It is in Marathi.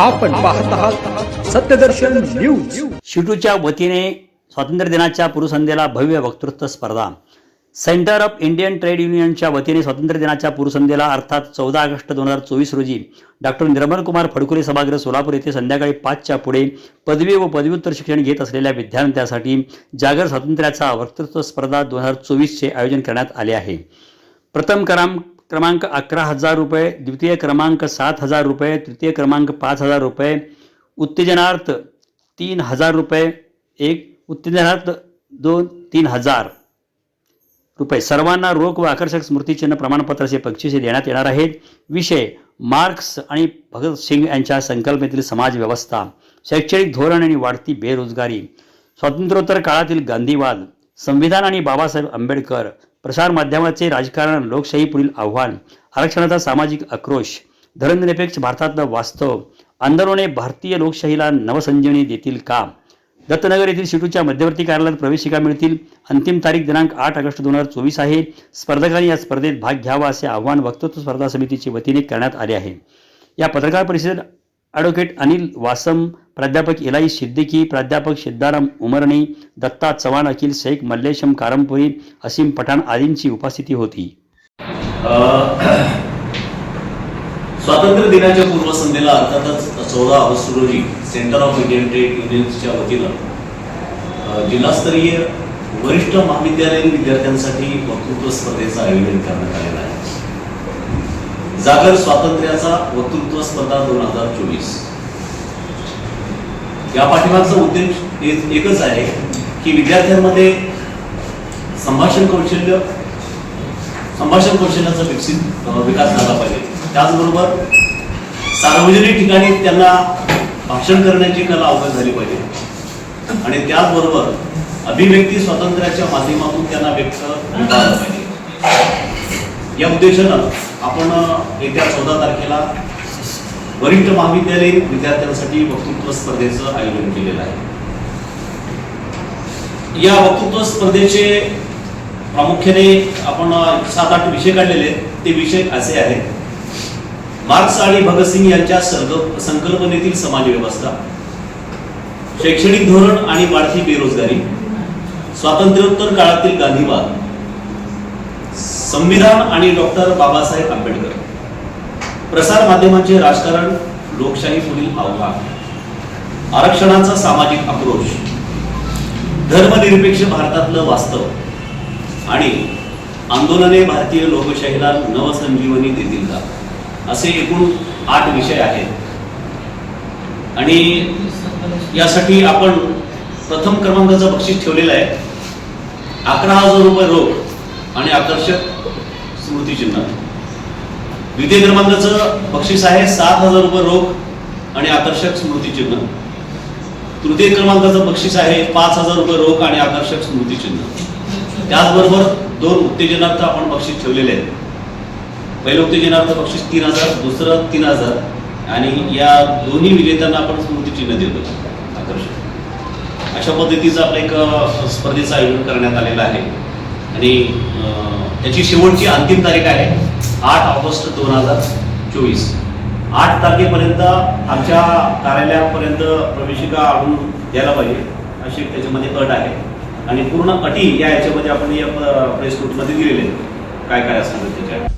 आपण पाहत आहात सत्यदर्शन न्यूज. शिटूच्या वतीने स्वातंत्र्य दिनाच्या पुरुषंदेला भव्य वक्तृत्व स्पर्धा. सेंटर ऑफ इंडियन ट्रेड युनियनच्या वतीने स्वातंत्र्य दिनाच्या पूर्वसंध्येला अर्थात चौदा ऑगस्ट दोन हजार चोवीस रोजी डॉक्टर निर्मल कुमार फडकुले सभागृह सोलापूर येथे संध्याकाळी पाचच्या पुढे पदवी व पदव्युत्तर शिक्षण घेत असलेल्या विद्यार्थ्यांसाठी जागर स्वातंत्र्याचा वक्तृत्व स्पर्धा दोन हजार चोवीसचे आयोजन करण्यात आले आहे. प्रथम क्रमांक क्रमांक अकरा हजार रुपये द्वितीय क्रमांक सात हजार रुपये तृतीय क्रमांक पाच हजार रुपये उत्तेजनार्थ तीन हजार रुपये एक उत्तेजनार्थ दोन तीन हजार रुपये. सर्वांना रोख व आकर्षक स्मृतिचिन्ह प्रमाणपत्राचे बक्षिसे देण्यात येणार आहेत. विषय मार्क्स आणि भगतसिंग यांच्या संकल्पनेतील समाज व्यवस्था शैक्षणिक धोरण आणि वाढती बेरोजगारी स्वातंत्र्योत्तर काळातील गांधीवाद संविधान आणि बाबासाहेब आंबेडकर प्रसार माध्यमाचे राजकारण लोकशाही पुढील आव्हान आरक्षणाचा सामाजिक आक्रोश धर्मनिरपेक्ष भारतातलं वास्तव आंदोलने भारतीय लोकशाहीला नवसंजीवनी देतील का दत्तनगर येथील शिटूच्या मध्यवर्ती कार्यालयात प्रवेशिका मिळतील. अंतिम तारीख दिनांक आठ ऑगस्ट दोन हजार चोवीस आहे. स्पर्धकांनी या स्पर्धेत भाग घ्यावा असे आवाहन वक्तृत्व स्पर्धा समितीच्या वतीने करण्यात आले आहे. या पत्रकार परिषदेत ॲडव्होकेट अनिल वासम प्राध्यापक इलाई सिद्दीकी प्राध्यापक सिद्धाराम उमरणी दत्ता चव्हाण अखिल शेख मल्लेशम कारंपुरी असीम पठाण आदींची उपस्थिती होती. स्वातंत्र्य दिनाच्या पूर्वसंध्येला अर्थातच चौदा ऑगस्ट रोजी सेंटर ऑफ इंडियन ट्रेड युनियन्सच्या वतीनं जिल्हास्तरीय वरिष्ठ महाविद्यालयीन विद्यार्थ्यांसाठी वक्तृत्व स्पर्धेचं आयोजन करण्यात आलेलं आहे. जागर स्वातंत्र्याचा वक्तृत्व स्पर्धा दोन हजार चोवीस. या पाठीमागचा उद्देश एक- एकच आहे की विद्यार्थ्यांमध्ये संभाषण कौशल्य संभाषण कौशल्याचा विकसित विकास झाला पाहिजे. त्याचबरोबर सार्वजनिक ठिकाणी त्यांना भाषण करण्याची कला अवगत झाली पाहिजे. आणि त्याचबरोबर अभिव्यक्ती स्वातंत्र्याच्या माध्यमातून त्यांना व्यक्त पाहिजे. या उद्देशानं आपण येत्या चौदा तारखेला वरिष्ठ महाविद्यालयीन विद्यार्थ्यांसाठी वक्तृत्व स्पर्धेचं आयोजन केलेलं आहे. या वक्तृत्व स्पर्धेचे प्रामुख्याने आपण सात आठ विषय काढलेले ते विषय असे आहेत. मार्क्स आणि भगतसिंग यांच्या संकल्पनेतील समाज व्यवस्था शैक्षणिक धोरण आणि वाढती बेरोजगारी स्वातंत्र्योत्तर काळातील गांधीवाद संविधान आणि डॉक्टर बाबासाहेब आंबेडकर. प्रसार माध्यमांचे राजकारण लोकशाही पुढील आव्हान. आरक्षणाचा सामाजिक आक्रोश धर्मनिरपेक्ष भारतातलं वास्तव. आणि आंदोलने भारतीय लोकशाहीला नवसंजीवनी देतील का? असे एकूण आठ विषय आहेत. आणि यासाठी आपण प्रथम क्रमांकाचं बक्षीस ठेवलेलं आहे. अकरा हजार रुपये रोख आणि आकर्षक स्मृतिचिन्ह. द्वितीय क्रमांकाचं बक्षीस आहे सात हजार रुपये रोख आणि आकर्षक स्मृतिचिन्ह तृतीय क्रमांकाचं बक्षीस आहे पाच हजार रुपये रोख आणि आकर्षक स्मृतिचिन्ह त्याचबरोबर दोन उत्तेजनार्थ आपण बक्षीस ठेवलेले आहेत. पहिलं उत्तेजनार्थ बक्षीस तीन हजार दुसरं तीन हजार आणि या दोन्ही विजेत्यांना आपण स्मृतिचिन्ह देतो. आकर्षक. अशा पद्धतीचं आपलं एक स्पर्धेचं आयोजन करण्यात आलेलं आहे. आणि त्याची शेवटची अंतिम तारीख आहे. आठ ऑगस्ट दोन हजार चोवीस. आठ तारखेपर्यंत आमच्या कार्यालयापर्यंत प्रवेशिका आणून द्यायला पाहिजे अशी एक त्याच्यामध्ये अट आहे. आणि पूर्ण अटी या याच्यामध्ये आपण या प्रेस नोटमध्ये दिलेले आहेत. काय काय असणार त्याच्या